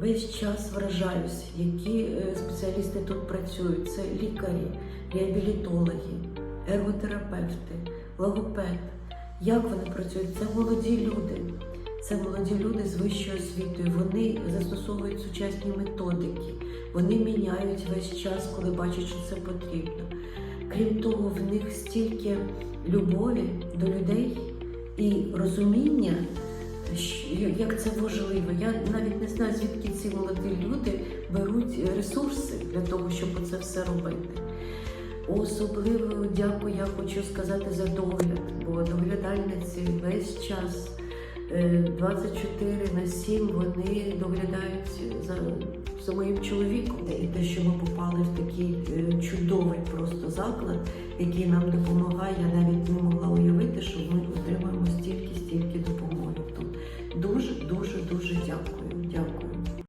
весь час вражаюсь, які е, спеціалісти тут працюють. Це лікарі, реабілітологи, ерготерапевти, логопед. Як вони працюють? Це молоді люди. Це молоді люди з вищою освітою. Вони застосовують сучасні методики. Вони міняють весь час, коли бачать, що це потрібно. Крім того, в них стільки любові до людей і розуміння, як це важливо. Я навіть не знаю, звідки ці молоді люди беруть ресурси для того, щоб це все робити. Особливо дякую, я хочу сказати за догляд, бо доглядальниці весь час е, 24 на 7 вони доглядають за, за моїм чоловіком. І те, що ми попали в такий е, чудовий просто заклад, який нам допомагає, навіть